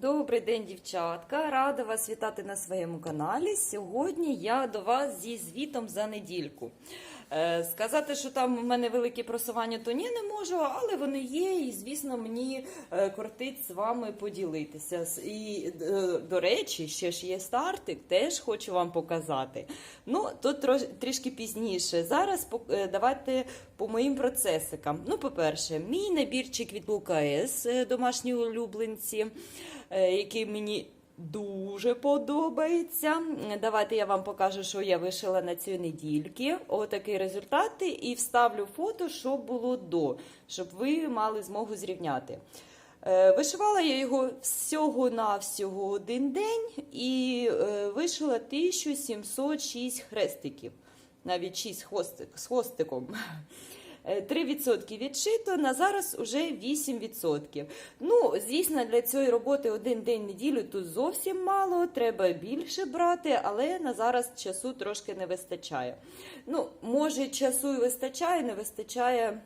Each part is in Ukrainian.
Добрий день, дівчатка! Рада вас вітати на своєму каналі. Сьогодні я до вас зі звітом за недільку. Е, сказати, що там в мене великі просування, то ні, не можу, але вони є, і звісно, мені е, кортить з вами поділитися. І, е, до речі, ще ж є стартик, теж хочу вам показати. Ну, тут трішки пізніше. Зараз давайте по моїм процесикам. Ну, по-перше, мій набірчик від ЛКС, е, домашні улюбленці, який мені дуже подобається. Давайте я вам покажу, що я вишила на цю недільки. Отакий результат. І вставлю фото, що було до, щоб ви мали змогу зрівняти. Е, Вишивала я його всього-навсього один день і е, вишила 1706 хрестиків, навіть 6 хвостик, з хвостиком. Е, 3% відшито, на зараз уже 8%. Ну, звісно, для цієї роботи один день неділю тут зовсім мало, треба більше брати, але на зараз часу трошки не вистачає. Ну, може, часу і вистачає, не вистачає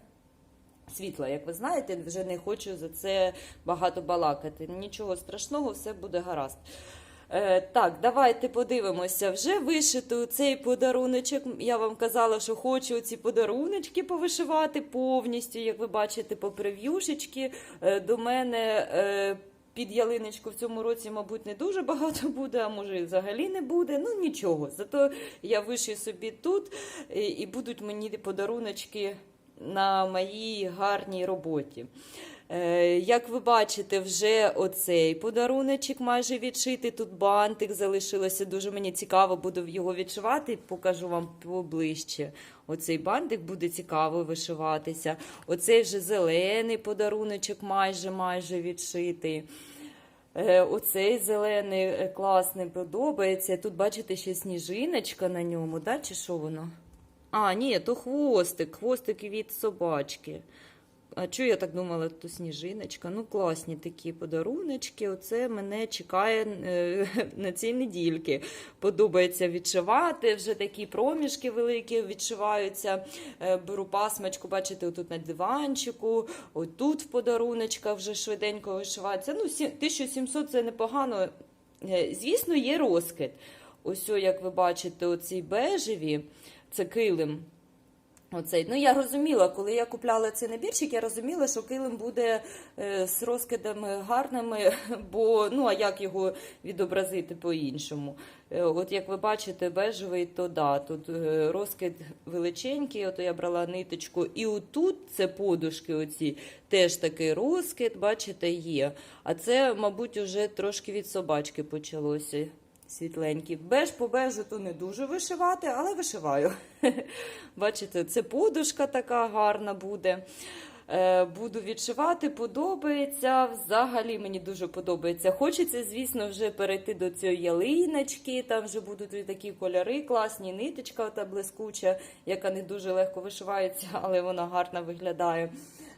світла. Як ви знаєте, вже не хочу за це багато балакати. Нічого страшного, все буде гаразд. Е, так, давайте подивимося. Вже вишито цей подаруночок. Я вам казала, що хочу ці подаруночки повишивати повністю. Як ви бачите, по прев'юшечки. Е, до мене е, під ялиночку в цьому році, мабуть, не дуже багато буде, а може і взагалі не буде. Ну нічого. Зато я вишию собі тут і будуть мені подаруночки на моїй гарній роботі. Е, Як ви бачите, вже оцей подаруночок майже відшитий. Тут бантик залишилося. Дуже мені цікаво, буду його відшивати. Покажу вам поближче. Оцей бантик буде цікаво вишиватися. Оцей вже зелений подаруночок майже майже відшитий. Е, Оцей зелений е, класний подобається. Тут, бачите, ще сніжиночка на ньому, да? чи що воно? А, ні, то хвостик, хвостик від собачки. А чого я так думала, то сніжиночка? Ну, класні такі подаруночки. Оце мене чекає е, на цій недільки. Подобається відшивати. Вже такі проміжки великі відшиваються. Е, беру пасмочку, бачите, отут на диванчику, отут в подаруночка вже швиденько вишивається. Ну, 1700 це непогано. Е, Звісно, є розкид. Ось, як ви бачите, оці бежеві, це килим. Оцей. Ну, я розуміла, коли я купляла цей набірчик, я розуміла, що килим буде е, з розкидами гарними, бо ну а як його відобразити по-іншому? Е, от як ви бачите, бежевий, то да, тут е, розкид величенький, от я брала ниточку, і отут це подушки, оці теж такий розкид, бачите, є. А це, мабуть, уже трошки від собачки почалося. Світленькі. Беж по бежу то не дуже вишивати, але вишиваю. Бачите, це подушка така гарна буде. Е, Буду відшивати, подобається. Взагалі мені дуже подобається. Хочеться, звісно, вже перейти до цієї ялиночки. Там вже будуть такі кольори, класні, ниточка та блискуча, яка не дуже легко вишивається, але вона гарно виглядає.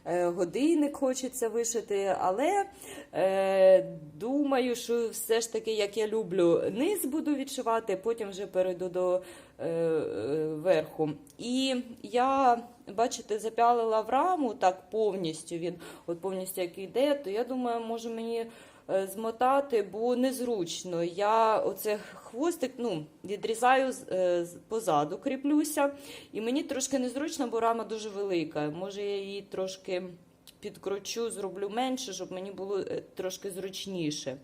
Е, Годинник хочеться вишити, але е, думаю, що все ж таки, як я люблю, низ буду відшивати, потім вже перейду до е, верху. І я, бачите, запялила в раму так повністю. Він от повністю як йде, то я думаю, може мені е, змотати, бо незручно. Я оце хвостик ну, відрізаю е, позаду, кріплюся, і мені трошки незручно, бо рама дуже велика. Може, я її трошки підкручу, зроблю менше, щоб мені було е, трошки зручніше.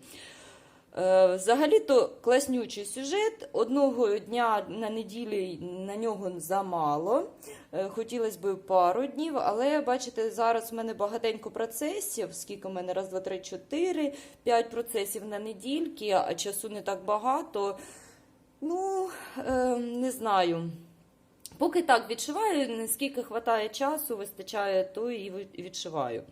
Е, Взагалі-то класнючий сюжет. Одного дня на неділі на нього замало. Е, Хотілося б пару днів, але бачите, зараз в мене багатенько процесів. Скільки в мене? Раз, два, три, чотири, п'ять процесів на недільки, а часу не так багато. Ну, е, не знаю. Поки так відшиваю, наскільки вистачає часу, вистачає, то і відшиваю.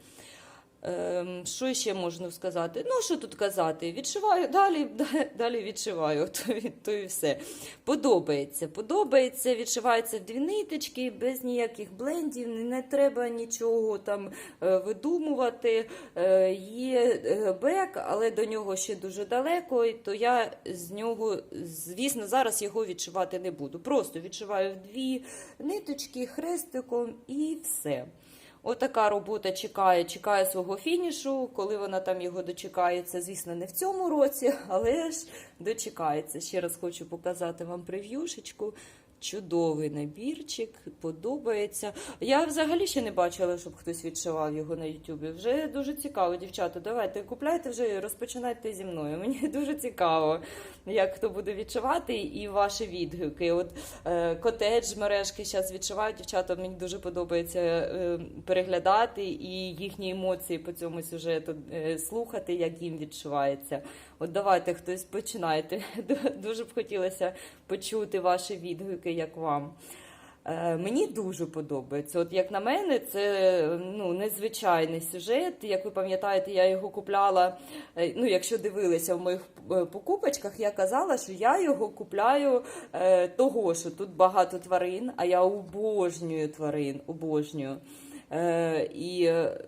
Ем, що ще можна сказати? Ну, що тут казати? Відшиваю далі, далі відшиваю, то, то і все. Подобається. Подобається, відшивається в дві ниточки, без ніяких блендів, не, треба нічого там е, видумувати. Е, є е, бек, але до нього ще дуже далеко, то я з нього, звісно, зараз його відшивати не буду. Просто відшиваю в дві ниточки хрестиком і все. Отака робота чекає, чекає свого фінішу. Коли вона там його дочекається, звісно, не в цьому році, але ж дочекається. Ще раз хочу показати вам прев'юшечку. Чудовий набірчик, подобається. Я взагалі ще не бачила, щоб хтось відшивав його на Ютубі. Вже дуже цікаво, дівчата. Давайте купляйте вже розпочинайте зі мною. Мені дуже цікаво, як хто буде відшивати, і ваші відгуки. От е, котедж мережки зараз відшивають. Дівчата, мені дуже подобається е, переглядати і їхні емоції по цьому сюжету е, слухати, як їм відшивається. От давайте хтось починайте. Дуже б хотілося почути ваші відгуки, як вам. Е, Мені дуже подобається. От як на мене, це ну, незвичайний сюжет. Як ви пам'ятаєте, я його купляла. е, Ну, якщо дивилися в моїх е, покупочках, я казала, що я його купляю того, що тут багато тварин, а я обожнюю тварин, обожнюю. Е, і е,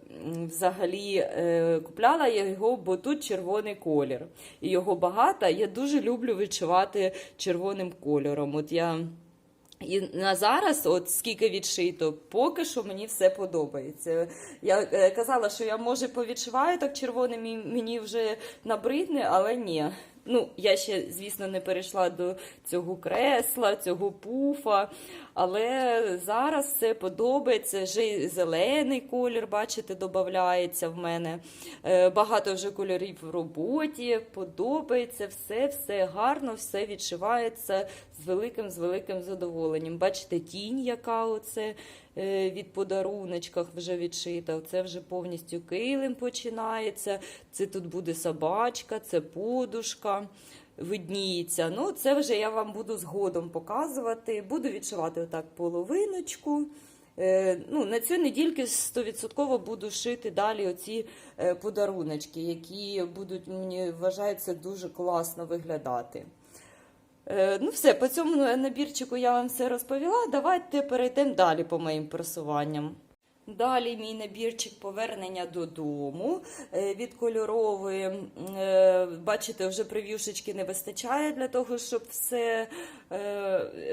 взагалі е, купляла я його, бо тут червоний колір. І його багато. Я дуже люблю відшивати червоним кольором. От я і на зараз, от скільки відшито, поки що мені все подобається. Я казала, що я може повідшиваю так червоним, і мені вже набридне, але ні. Ну, я ще, звісно, не перейшла до цього кресла, цього пуфа, але зараз все подобається. Вже зелений колір, бачите, додається в мене. Е, Багато вже кольорів в роботі, подобається, все, все гарно, все відшивається з великим, з великим задоволенням. Бачите, тінь, яка оце від подаруночках вже відшита. Це вже повністю килим починається. Це тут буде собачка, це подушка. Видніється. Ну, це вже я вам буду згодом показувати. Буду відшивати отак половиночку. Е, ну, на цю недільки 100% буду шити далі оці е, подаруночки, які будуть, мені вважається, дуже класно виглядати. Е, Ну, все, по цьому набірчику я вам все розповіла. Давайте перейдемо далі по моїм просуванням. Далі мій набірчик повернення додому е, від кольорової. е, Бачите, вже прев'юшечки не вистачає для того, щоб все,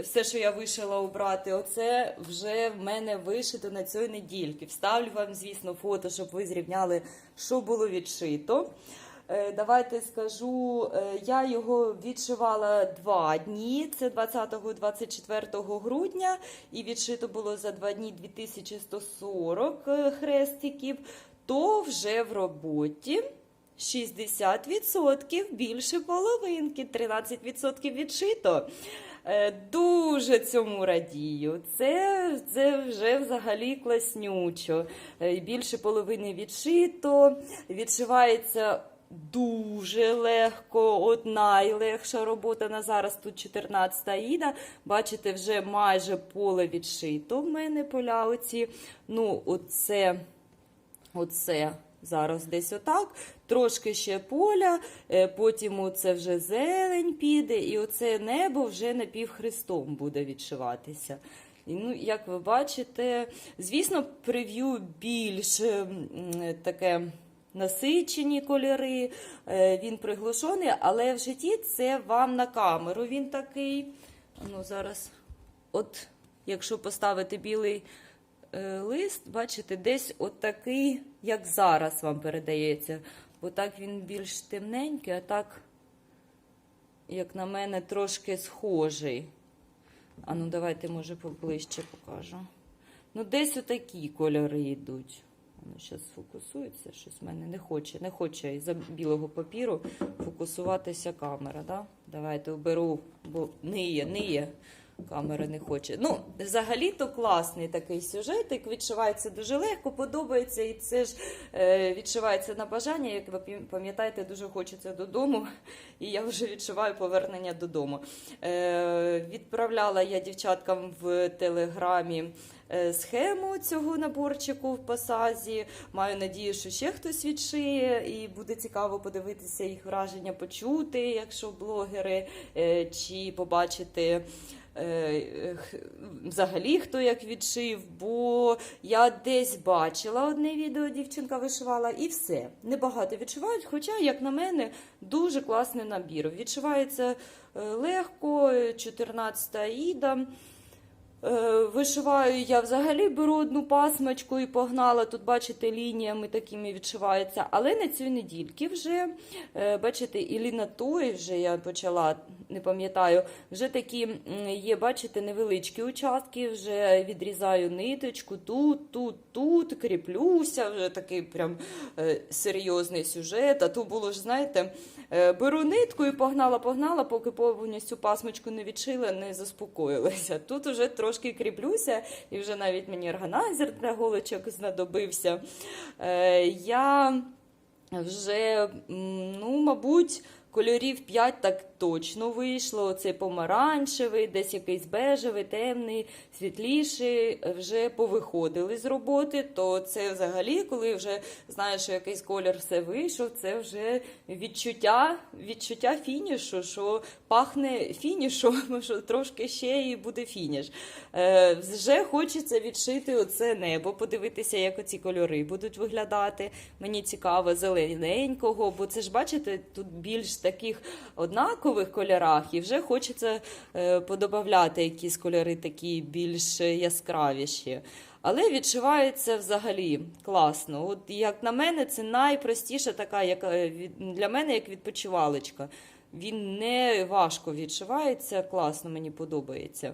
все, що я вишила, обрати. Оце вже в мене вишито на цій недільки. Вставлю вам, звісно, фото, щоб ви зрівняли, що було відшито. Е, Давайте скажу, е, я його відшивала два дні. Це 20-24 грудня, і відшито було за два дні 2140 е, хрестиків. То вже в роботі 60% більше половинки, 13% відшито. Дуже цьому радію. Це, це вже взагалі класнючо. Більше половини відшито, відшивається дуже легко. От найлегша робота на зараз тут 14 іда. Бачите, вже майже поле відшито в мене поля оці. Ну, оце, оце зараз десь отак. Трошки ще поля, е, потім це вже зелень піде, і оце небо вже напівхрестом буде відшиватися. І, ну, як ви бачите, звісно, прев'ю більш таке насичені кольори, е, він приглушений, але в житті це вам на камеру він такий. Ну, зараз, от, якщо поставити білий е, лист, бачите, десь от такий, як зараз вам передається. Бо так він більш темненький, а так, як на мене, трошки схожий. А ну давайте, може, поближче покажу. Ну, десь отакі кольори йдуть. Воно зараз фокусується, щось в мене не хоче. Не хоче із-за білого папіру фокусуватися камера. Да? Давайте оберу, бо ниє, ниє. Камера не хоче. Ну, взагалі-то класний такий сюжетик, відшивається дуже легко, подобається, і це ж е, відшивається на бажання. Як ви пам'ятаєте, дуже хочеться додому, і я вже відшиваю повернення додому. Е, відправляла я дівчаткам в телеграмі схему цього наборчику в пасазі. Маю надію, що ще хтось відшиє, і буде цікаво подивитися їх враження, почути, якщо блогери, е, чи побачити. е, Взагалі, хто як відшив, бо я десь бачила одне відео, дівчинка вишивала, і все. Небагато відшивають, хоча, як на мене, дуже класний набір. Відшивається е, легко, 14 іда. Е, Вишиваю я взагалі беру одну пасмочку і погнала. Тут, бачите, лініями такими відшивається. Але на цю недільки вже, е, бачите, і на вже я почала, не пам'ятаю, вже такі є, бачите, невеличкі участки, вже відрізаю ниточку тут, тут, тут, кріплюся, вже такий прям е, серйозний сюжет. А то було ж, знаєте, беру нитку і погнала, погнала, поки повністю пасмочку не відшила, не заспокоїлася. Тут уже трошки кріплюся, і вже навіть мені органайзер для голочок знадобився. Е, Я вже, ну, мабуть, кольорів 5 так точно вийшло. Оцей помаранчевий, десь якийсь бежевий, темний, світліший. Вже повиходили з роботи. То це взагалі, коли вже знаєш, що якийсь колір все вийшов, це вже відчуття, відчуття фінішу, що пахне фінішом, що трошки ще і буде фініш. Е, вже хочеться відшити оце небо, подивитися, як оці кольори будуть виглядати. Мені цікаво зелененького, бо це ж бачите, тут більш таких однакових кольорах, і вже хочеться е, подобавляти якісь кольори такі більш яскравіші. Але відшивається взагалі класно. От як на мене, це найпростіша така, як е, для мене як відпочивалочка. Він не важко відшивається, класно, мені подобається.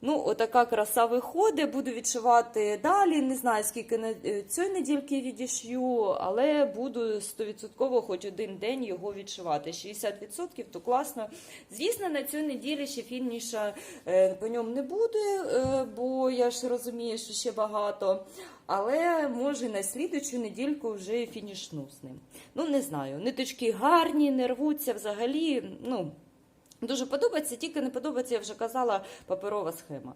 Ну, отака краса виходить. Буду відшивати далі. Не знаю, скільки на е, цієї недільки відішью, але буду 100% хоч один день його відшивати. 60% то класно. Звісно, на цю неділю ще фініша е, по ньому не буде, е, бо я ж розумію, що ще багато. Але може на слідучу недільку вже фінішну з ним. Ну, не знаю. Ниточки гарні, не рвуться взагалі. Ну, Дуже подобається, тільки не подобається, я вже казала, паперова схема.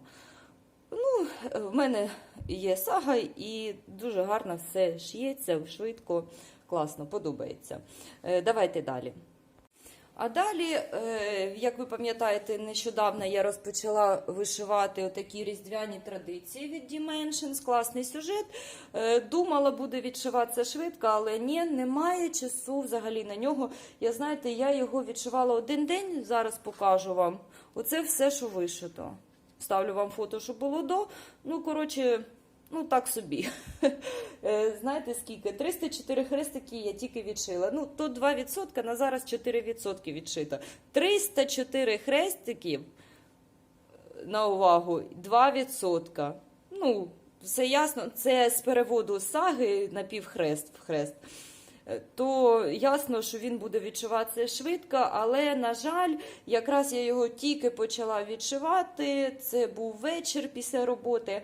Ну, е, в мене є сага, і дуже гарно все шиється, швидко, класно, подобається. Е, Давайте далі. А далі, е, як ви пам'ятаєте, нещодавно я розпочала вишивати отакі різдвяні традиції від Dimensions, класний сюжет. Е, Думала, буде відшиватися швидко, але ні, немає часу взагалі на нього. Я знаєте, я його відшивала один день, зараз покажу вам. Оце все, що вишито. Ставлю вам фото, що було до. Ну, коротше, ну так собі. Е, Знаєте скільки? 304 хрестики я тільки відшила. Ну, то 2%, на зараз 4% відшито. 304 хрестиків на увагу, 2%. Ну, все ясно, це з переводу саги на півхрест в хрест. Е, То ясно, що він буде відшиватися швидко, але, на жаль, якраз я його тільки почала відшивати. Це був вечір після роботи.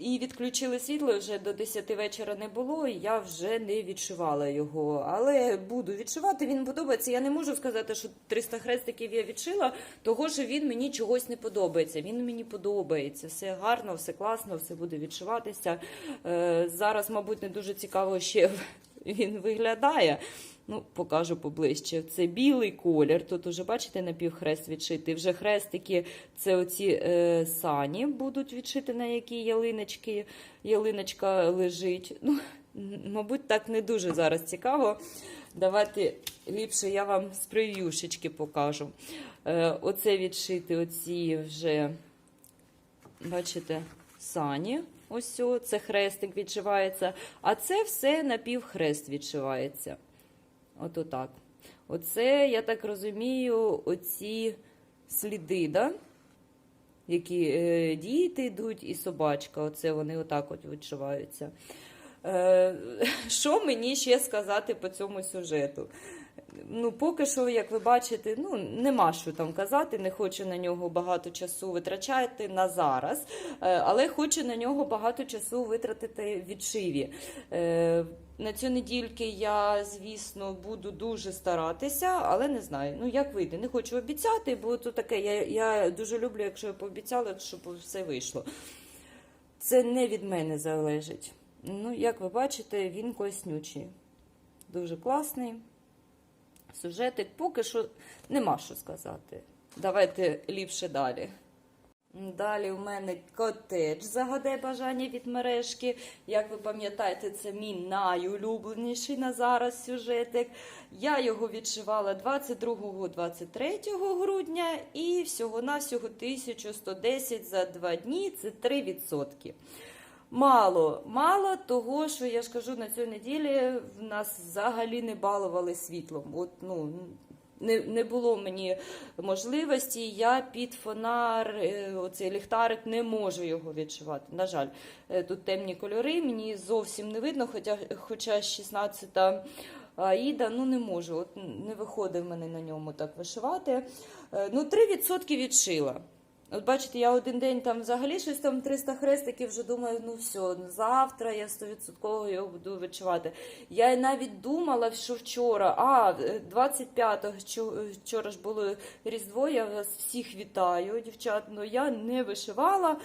І відключили світло, вже до 10 вечора не було, і я вже не відшивала його. Але буду відшивати, він подобається. Я не можу сказати, що 300 хрестиків я відшила, того що він мені чогось не подобається. Він мені подобається. Все гарно, все класно, все буде відшиватися. Е, зараз, мабуть, не дуже цікаво ще він виглядає. Ну, покажу поближче. Це білий колір. Тут уже, бачите, напівхрест відшитий. Вже хрестики, це оці е, сані будуть відшити, на якій ялиночки, ялиночка лежить. Ну, мабуть, так не дуже зараз цікаво. Давайте ліпше я вам з прев'юшечки покажу. Е, оце відшити, оці вже, бачите, сані. Ось це хрестик відшивається, а це все напівхрест відшивається. От отак. Оце, я так розумію, оці сліди, да? які е, діти йдуть і собачка. Оце вони отак от відчуваються. Е, що мені ще сказати по цьому сюжету? Ну, поки що, як ви бачите, ну, нема що там казати, не хочу на нього багато часу витрачати на зараз, е, але хочу на нього багато часу витратити відшиві. Е, На цю недільки я, звісно, буду дуже старатися, але не знаю. Ну, як вийде. Не хочу обіцяти, бо то таке. Я, я дуже люблю, якщо я пообіцяла, щоб все вийшло. Це не від мене залежить. Ну, як ви бачите, він класнючий. Дуже класний. Сюжетик поки що нема що сказати. Давайте ліпше далі. Далі у мене котедж загадай бажання від мережки. Як ви пам'ятаєте, це мій найулюбленіший на зараз сюжетик. Я його відшивала 22-23 грудня і всього-навсього 1110 за 2 дні це 3%. Мало, мало того, що я ж кажу, на цій неділі в нас взагалі не балували світлом. От, ну, не, не було мені можливості, я під фонар, е, оцей ліхтарик, не можу його відчувати. На жаль, Е, тут темні кольори, мені зовсім не видно, хоча, хоча 16-та Аїда, ну не можу, от не виходить в мене на ньому так вишивати. Е, Ну, 3% відшила. От бачите, я один день там взагалі щось там 300 хрестиків, вже думаю, ну все, завтра я 100% його буду відчувати. Я навіть думала, що вчора, а 25-го, вчора ж було Різдво, я вас всіх вітаю, дівчат, ну я не вишивала.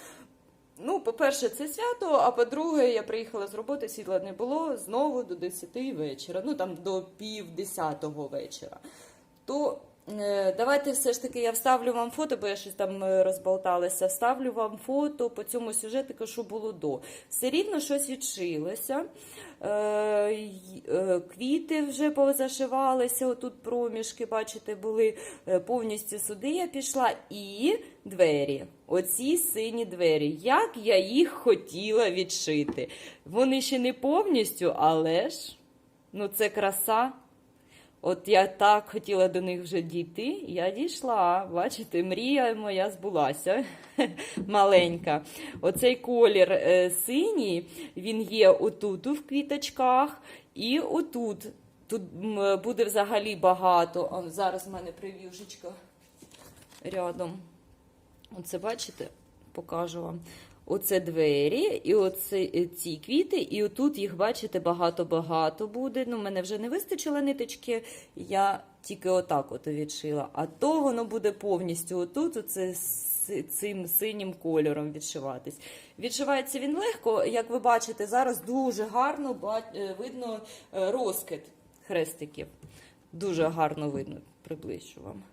Ну, по-перше, це свято, а по-друге, я приїхала з роботи, світла не було знову до 10 вечора, ну там до пів 10 вечора. То давайте все ж таки я вставлю вам фото, бо я щось там е, розболталася. Вставлю вам фото по цьому сюжетику, що було до. Все рівно щось відшилося. Е, е, квіти вже позашивалися, отут проміжки, бачите, були е, повністю сюди я пішла. І двері. Оці сині двері. Як я їх хотіла відшити. Вони ще не повністю, але ж ну це краса. От я так хотіла до них вже дійти, я дійшла. Бачите, мрія моя збулася маленька. Оцей колір е, синій, він є отут в квіточках і отут. Тут буде взагалі багато. О, зараз в мене прив'южечка рядом. Оце бачите, покажу вам. Оце двері, і оце е, ці квіти, і отут їх, бачите, багато-багато буде. Ну, мене вже не вистачило ниточки, я тільки отак от відшила. А то воно буде повністю отут, оце цим синім кольором відшиватись. Відшивається він легко, як ви бачите, зараз дуже гарно е, видно е, розкид хрестиків. Дуже гарно видно, приближу вам.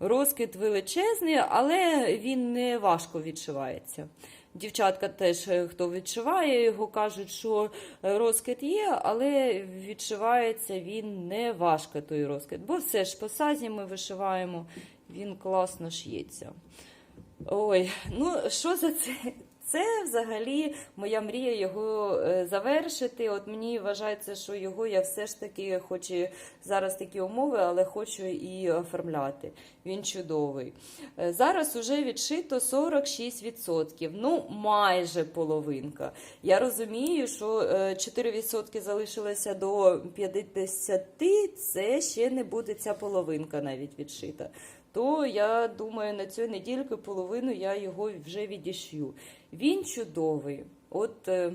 Розкид величезний, але він не важко відшивається. Дівчатка теж, е, хто відшиває, його кажуть, що розкид є, але відшивається він не важко, той розкид. Бо все ж по сазі ми вишиваємо, він класно ш'ється. Ой, ну що за це? Це взагалі моя мрія його е, завершити. От мені вважається, що його я все ж таки, хоч зараз такі умови, але хочу і оформляти. Він чудовий. Е, Зараз уже відшито 46%, ну майже половинка. Я розумію, що е, 4% залишилося до 50%, це ще не буде ця половинка навіть відшита. То я думаю, на цю недільку половину я його вже відішью. Він чудовий. От е,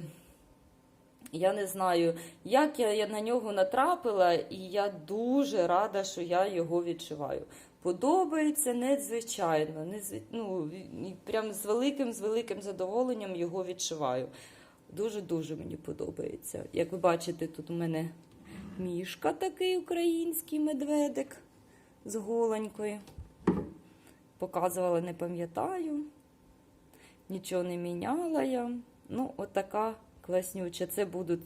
я не знаю, як я, на нього натрапила, і я дуже рада, що я його відшиваю. Подобається надзвичайно, ну, прям з великим, з великим задоволенням його відшиваю. Дуже-дуже мені подобається. Як ви бачите, тут у мене мішка такий український медведик з голенькою. Показувала, не пам'ятаю. Нічого не міняла я. Ну, отака класнюча. Це будуть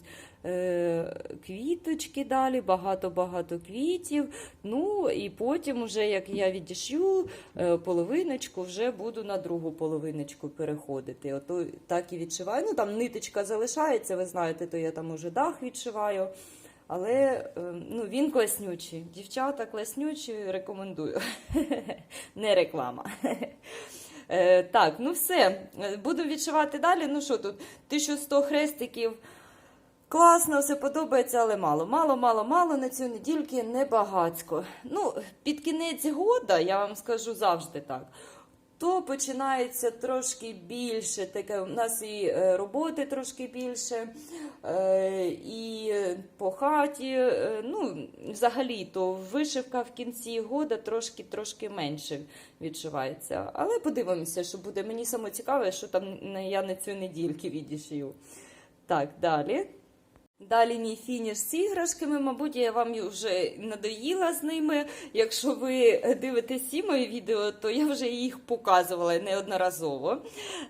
е, квіточки далі, багато-багато квітів. Ну, і потім, уже, як я відішью е, половиночку, вже буду на другу половиночку переходити. Ото так і відшиваю. Ну, там ниточка залишається, ви знаєте, то я там уже дах відшиваю. Але е, ну, він класнючий. Дівчата класнючі, рекомендую. Не реклама. Е, так, ну все. Буду відшивати далі. Ну що тут? 1100 хрестиків. Класно, все подобається, але мало. Мало, мало, мало на цю недільки небагацько. Ну, під кінець года, я вам скажу завжди так. То починається трошки більше, таке у нас і е, роботи трошки більше, е, і по хаті. е, Ну, взагалі, то вишивка в кінці года трошки трошки менше відшивається. Але подивимося, що буде. Мені саме що там я на цю недільки відішию. Так, далі. Далі мій фініш з іграшками. Мабуть, я вам вже надоїла з ними. Якщо ви дивитесь всі мої відео, то я вже їх показувала неодноразово.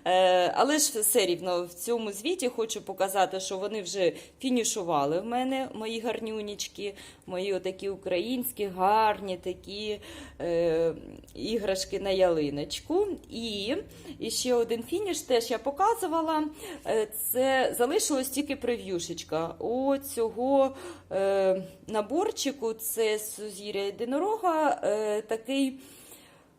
Е, але ж все рівно в цьому звіті хочу показати, що вони вже фінішували в мене, мої гарнюнічки, мої отакі українські, гарні такі е, іграшки на ялиночку. І, і ще один фініш теж я показувала. Е, Це залишилось тільки прев'юшечка. У цього е, наборчику це сузір'я єдинорога, е, такий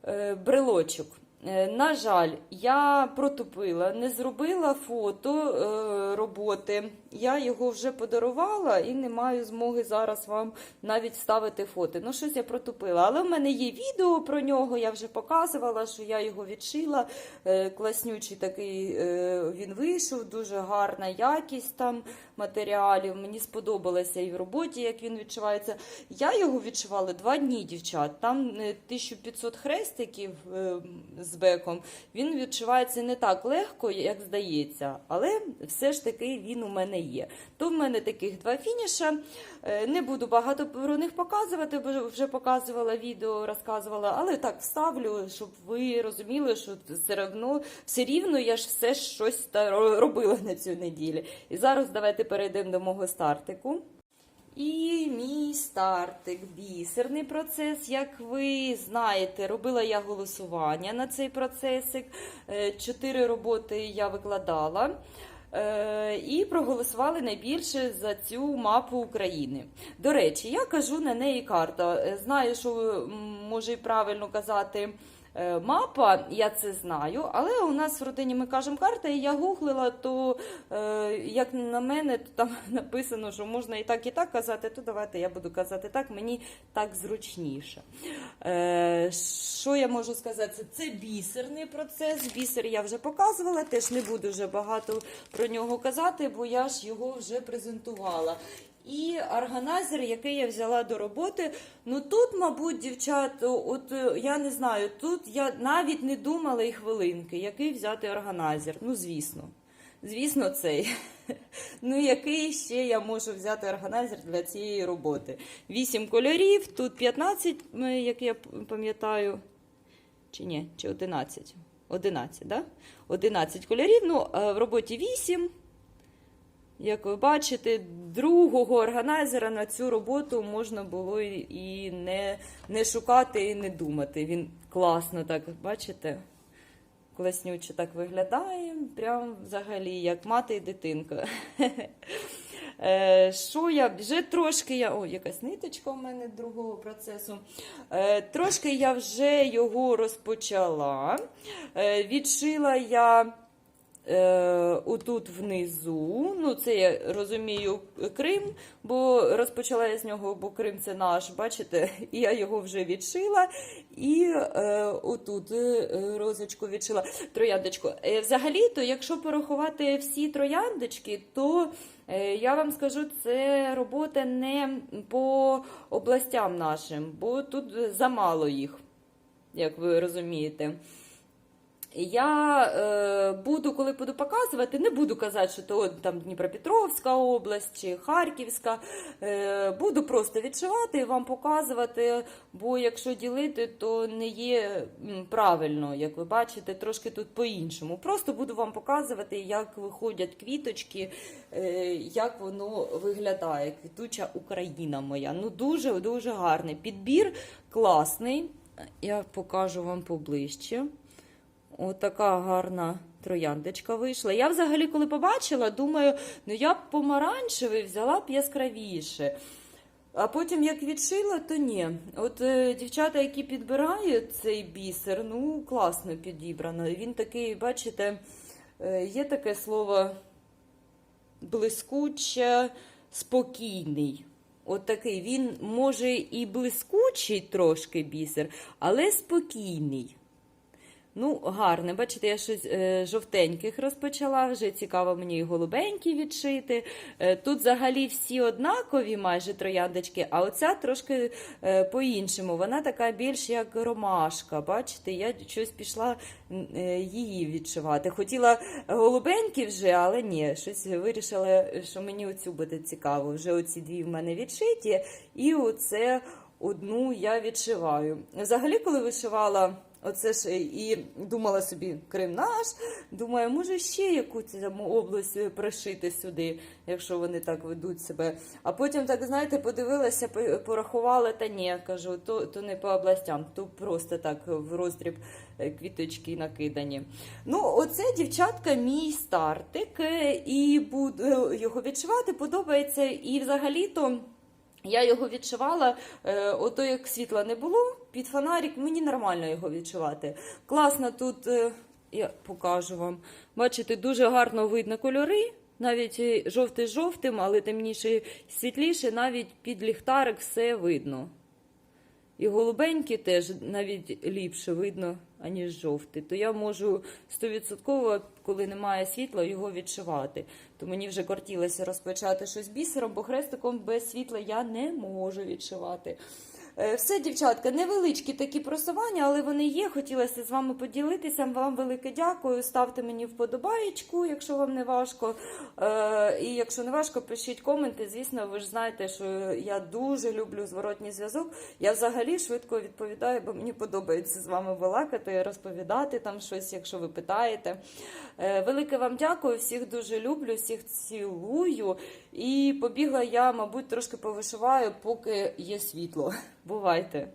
е, брелочок. Е, На жаль, я протупила, не зробила фото е, роботи. Я його вже подарувала і не маю змоги зараз вам навіть ставити фото. Ну, щось я протупила. Але в мене є відео про нього, я вже показувала, що я його відшила. Е, Класнючий такий е, він вийшов, дуже гарна якість там матеріалів. Мені сподобалося і в роботі, як він відчувається. Я його відшивала два дні, дівчат. Там е, 1500 хрестиків е, з беком. Він відчувається не так легко, як здається, але все ж таки він у мене є. То в мене таких два фініша. Е, Не буду багато про них показувати, бо вже показувала відео, розказувала, але так вставлю, щоб ви розуміли, що все одно все рівно я ж все щось робила на цю неділю. І зараз давайте перейдемо до мого стартику. І мій стартик, бісерний процес, як ви знаєте, робила я голосування на цей процесик. Е, Чотири роботи я викладала. Е, І проголосували найбільше за цю мапу України. До речі, я кажу на неї карта. Е, Знаю, що може правильно казати мапа, я це знаю, але у нас в родині ми кажемо карта, і я гуглила, то е, як на мене, то там написано, що можна і так, і так казати, то давайте я буду казати так, мені так зручніше. Е, що я можу сказати? Це бісерний процес. Бісер я вже показувала, теж не буду вже багато про нього казати, бо я ж його вже презентувала. І органайзер, який я взяла до роботи. Ну тут, мабуть, дівчат, от е, я не знаю, тут я навіть не думала і хвилинки, який взяти органайзер. Ну, звісно. Звісно, цей. Ну, який ще я можу взяти органайзер для цієї роботи? Вісім кольорів, тут 15, е, як я пам'ятаю. Чи ні, чи 11? 11, да? 11 кольорів. Ну, а в роботі 8. Як ви бачите, другого органайзера на цю роботу можна було і- не, не шукати, і не думати. Він класно так, бачите? Класнюче так виглядає. Прям взагалі, як мати і дитинка. Е, Що я вже трошки я. О, якась ниточка у мене другого процесу. Е, Трошки я вже його розпочала. Е, Відшила я. Е, отут внизу, ну це я розумію Крим, бо розпочала я з нього, бо Крим це наш, бачите, я його вже відшила. І е, отут е, розочку відшила трояндочку. Е, взагалі-то, якщо порахувати всі трояндочки, то е, я вам скажу, це робота не по областям нашим, бо тут замало їх, як ви розумієте. Я е, буду, коли буду показувати, не буду казати, що то там Дніпропетровська область чи Харківська. Е, буду просто відшивати і вам показувати, бо якщо ділити, то не є правильно, як ви бачите, трошки тут по-іншому. Просто буду вам показувати, як виходять квіточки, е, як воно виглядає. Квітуча Україна моя. Ну дуже дуже гарний підбір, класний. Я покажу вам поближче. Отака гарна трояндочка вийшла. Я взагалі, коли побачила, думаю, ну я б помаранчевий взяла б яскравіше. А потім, як відшила, то ні. От е, дівчата, які підбирають цей бісер, ну класно підібрано. Він такий, бачите, е, є таке слово блискуче, спокійний. От такий. Він може і блискучий трошки бісер, але спокійний. Ну, гарне. Бачите, я щось е, жовтеньких розпочала, вже цікаво мені і голубенькі відшити. Е, тут взагалі всі однакові майже трояндочки, а оця трошки е, по-іншому. Вона така більш як ромашка. Бачите, я щось пішла її відшивати. Хотіла голубенькі вже, але ні, щось вирішила, що мені оцю буде цікаво. Вже оці дві в мене відшиті, і оце одну я відшиваю. Взагалі, коли вишивала. Оце ж і думала собі Крим наш. Думаю, може ще якусь область е, пришити сюди, якщо вони так ведуть себе. А потім, так знаєте, подивилася, по- порахувала, та ні, кажу, то, то не по областям, то просто так в роздріб е, квіточки накидані. Ну, оце дівчатка, мій стартик, е, і буду його відшивати, подобається. І взагалі-то. Я його відшивала, ото як світла не було, під фонарик мені нормально його відшивати. Класно тут, е, я покажу вам. Бачите, дуже гарно видно кольори. Навіть е, жовтий жовтим, але темніше світліше, навіть під ліхтарик все видно. І голубенькі теж навіть ліпше видно, аніж жовтий. То я можу 100%, коли немає світла, його відшивати. То мені вже кортілося розпочати щось бісером, бо хрестиком без світла я не можу відшивати. Е, Все, дівчатка, невеличкі такі просування, але вони є. Хотілося з вами поділитися. Вам велике дякую. Ставте мені вподобаєчку, якщо вам не важко. Е, І якщо не важко, пишіть коменти. Звісно, ви ж знаєте, що я дуже люблю зворотній зв'язок. Я взагалі швидко відповідаю, бо мені подобається з вами балакати, розповідати там щось, якщо ви питаєте. Е, Велике вам дякую, всіх дуже люблю, всіх цілую. І побігла я, мабуть, трошки повишиваю, поки є світло. Бувайте!